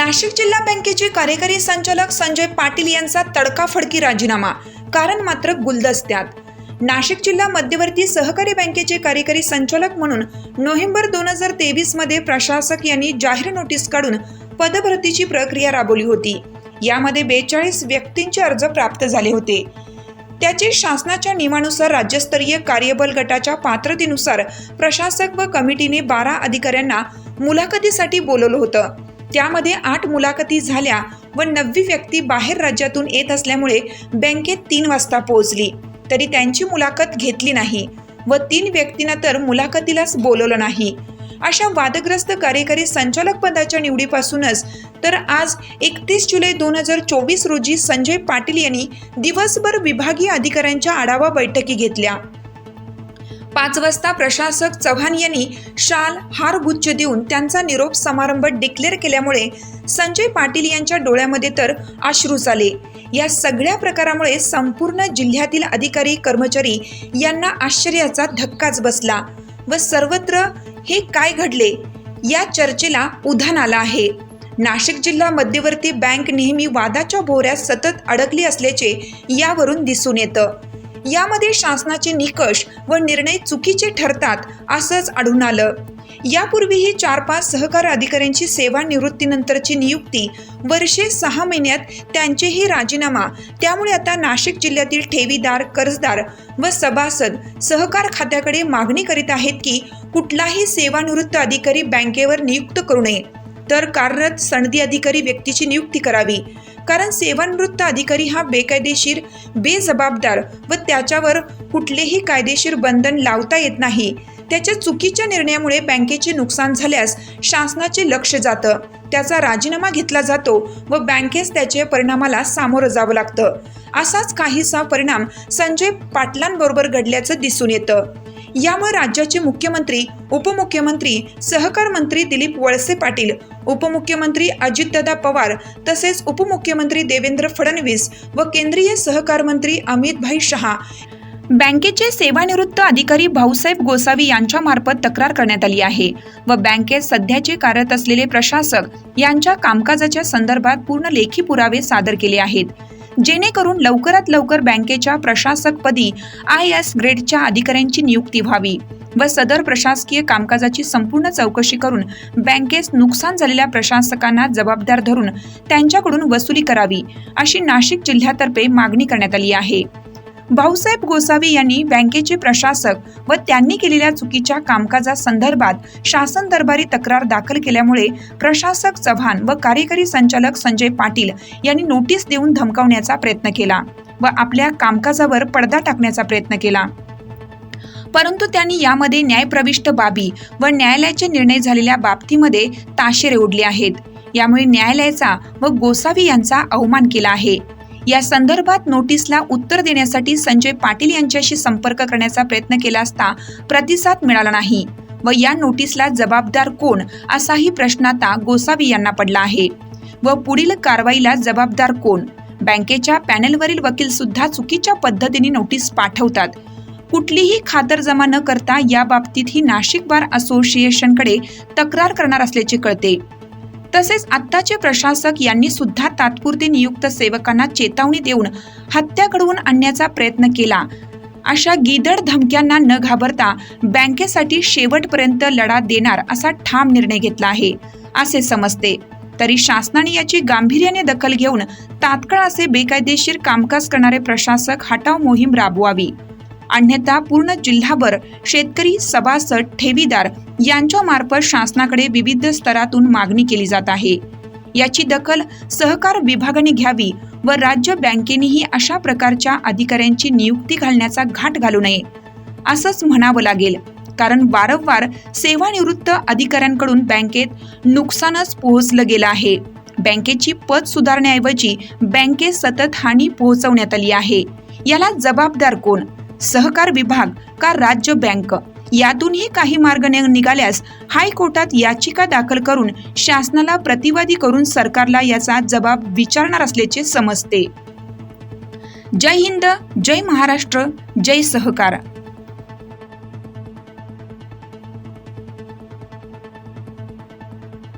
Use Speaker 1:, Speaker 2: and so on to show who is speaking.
Speaker 1: नाशिक जिल्हा बँकेचे कार्यकारी संचालक संजय पाटील यांचा तडकाफडकी राजीनामा कारण मात्र गुलदस्त्यात. नाशिक जिल्हा मध्यवर्ती सहकारी बँकेचे कार्यकारी संचालक म्हणून नोव्हेंबर दोन हजार तेवीसमध्ये प्रशासक यांनी जाहीर नोटीस काढून पदभरतीची प्रक्रिया राबवली होती. यामध्ये बेचाळीस व्यक्तींचे अर्ज प्राप्त झाले होते. त्याचे शासनाच्या नियमानुसार राज्यस्तरीय कार्यबल गटाच्या पात्रतेनुसार प्रशासक व कमिटीने बारा अधिकाऱ्यांना मुलाखतीसाठी बोलवलं होतं. त्यामध्ये आठ मुलाखती झाल्या व नववी व्यक्ती बाहेर राज्यातून येत असल्यामुळे बँकेत तीन वाजता पोहोचली. तरी त्यांची मुलाखत घेतली नाही व तीन व्यक्तींना तर मुलाखतीलाच बोलवलं नाही. अशा वादग्रस्त कार्यकारी संचालक पदाच्या निवडीपासूनच तर आज एकतीस जुलै दोन हजार चोवीस रोजी संजय पाटील यांनी दिवसभर विभागीय अधिकाऱ्यांच्या आढावा बैठकी घेतल्या. पाच वाजता प्रशासक चव्हाण यांनी शाल हार गुच्छ देऊन त्यांचा निरोप समारंभ डिक्लेअर केल्यामुळे संजय पाटील यांच्या डोळ्यामध्ये तर अश्रू आले. या सगळ्या प्रकारामुळे संपूर्ण जिल्ह्यातील अधिकारी कर्मचारी यांना आश्चर्याचा धक्काच बसला व सर्वत्र हे काय घडले? या चर्चेला उधाण आलं आहे. नाशिक जिल्हा मध्यवर्ती बँक नेहमी वादाच्या भोवऱ्यात सतत अडकली असल्याचे यावरून दिसून येतं. यामध्ये शासनाचे निकष व निर्णय चुकीचे ठरतात असंच आढळून आलं. यापूर्वीही चार पाच सहकार अधिकाऱ्यांची सेवानिवृत्तीनंतरची नियुक्ती वर्षे सहा महिन्यात त्यांचेही राजीनामा त्यामुळे आता नाशिक जिल्ह्यातील ठेवीदार कर्जदार व सभासद सहकार खात्याकडे मागणी करीत आहेत की कुठलाही सेवानिवृत्त अधिकारी बँकेवर नियुक्त करू नये. तर कार्यरत सनदी अधिकारी व्यक्तीची नियुक्ती करावी. कारण सेवानिवृत्त अधिकारी हा बेकायदेशीर बेजबाबदार व त्याच्यावर कुठलेही कायदेशीर बंधन लावता येत नाही. त्याच्या चुकीच्या निर्णयामुळे बँकेचे नुकसान झाल्यास शासनाचे लक्ष जातं. त्याचा राजीनामा घेतला जातो व बँकेस त्याच्या परिणामाला सामोरं जावं लागतं. असाच काहीसा परिणाम संजय पाटलांबरोबर घडल्याचं दिसून येतं. यामुळे राज्याचे मुख्यमंत्री उपमुख्यमंत्री सहकार मंत्री दिलीप वळसे पाटील उपमुख्यमंत्री अजितदादा पवार तसेच उपमुख्यमंत्री देवेंद्र फडणवीस व केंद्रीय सहकार मंत्री अमितभाई शहा. बँकेचे सेवानिवृत्त अधिकारी भाऊसाहेब गोसावी यांच्यामार्फत तक्रार करण्यात आली आहे व बँकेत सध्याचे कार्यरत असलेले प्रशासक यांच्या कामकाजाच्या संदर्भात पूर्ण लेखी पुरावे सादर केले आहेत. जेणेकरून लवकरात लवकर बँकेच्या प्रशासकपदी आय एस ग्रेडच्या अधिकाऱ्यांची नियुक्ती व्हावी व सदर प्रशासकीय कामकाजाची संपूर्ण चौकशी करून बँकेस नुकसान झालेल्या प्रशासकांना जबाबदार धरून त्यांच्याकडून वसुली करावी अशी नाशिक जिल्ह्यातर्फे मागणी करण्यात आली आहे. भाऊसाहेब गोसावी यांनी बँकेचे प्रशासक व त्यांनी केलेल्या चुकीच्या कामकाजासंदर्भात शासन दरबारी तक्रार दाखल केल्यामुळे प्रशासक चव्हाण व कार्यकारी संचालक संजय पाटील यांनी नोटीस देऊन धमकावण्याचा प्रयत्न केला व आपल्या कामकाजावर पडदा टाकण्याचा प्रयत्न केला. परंतु त्यांनी यामध्ये न्यायप्रविष्ट बाबी व न्यायालयाचे निर्णय झालेल्या बाबतीमध्ये ताशेरे ओढले आहेत. यामुळे न्यायालयाचा व गोसावी यांचा अवमान केला आहे. या संदर्भात नोटीसला उत्तर देण्यासाठी संजय पाटील यांच्याशी संपर्क करण्याचा प्रयत्न केला असता प्रतिसाद मिळाला नाही व या नोटीसला जबाबदार कोण असाही प्रश्न आता गोसावी यांना पडला आहे व पुढील कारवाईला जबाबदार कोण? बँकेच्या पॅनेलवरील वकील सुद्धा चुकीच्या पद्धतीने नोटीस पाठवतात. कुठलीही खातरजमा न करता या बाबतीत ही नाशिक बार असोसिएशनकडे तक्रार करणार असल्याचे कळते. तसेच आत्ताचे प्रशासक यांनी सुद्धा तात्पुरते नियुक्त सेवकांना चेतावणी देऊन हत्या घडवून आणण्याचा प्रयत्न केला. अशा गिदड धमक्यांना न घाबरता बँकेसाठी शेवटपर्यंत लढा देणार असा ठाम निर्णय घेतला आहे असे समजते. तरी शासनाने याची गांभीर्याने दखल घेऊन तात्काळ असे बेकायदेशीर कामकाज करणारे प्रशासक हटाव मोहीम राबवावी. अन्यथा पूर्ण जिल्हाभर शेतकरी सभासद ठेवीदार यांच्या मार्फत शासनाकडे विविध स्तरातून मागणी केली जात आहे. याची दखल सहकार विभागाने घ्यावी व राज्य बँकेनेही अशा प्रकारच्या अधिकाऱ्यांची नियुक्ती घालण्याचा घाट घालू नये असंच म्हणावं लागेल. कारण वारंवार सेवानिवृत्त अधिकाऱ्यांकडून बँकेत नुकसानच पोहोचलं गेलं आहे. बँकेची पद सुधारण्याऐवजी बँकेत सतत हानी पोहोचवण्यात आली आहे. याला जबाबदार कोण? सहकार विभाग का राज्य बँक? यातूनही काही मार्ग निघाल्यास हायकोर्टात याचिका दाखल करून शासनाला प्रतिवादी करून सरकारला याचा जबाब विचारणार असल्याचे समजते. जय हिंद जय महाराष्ट्र जय सहकार.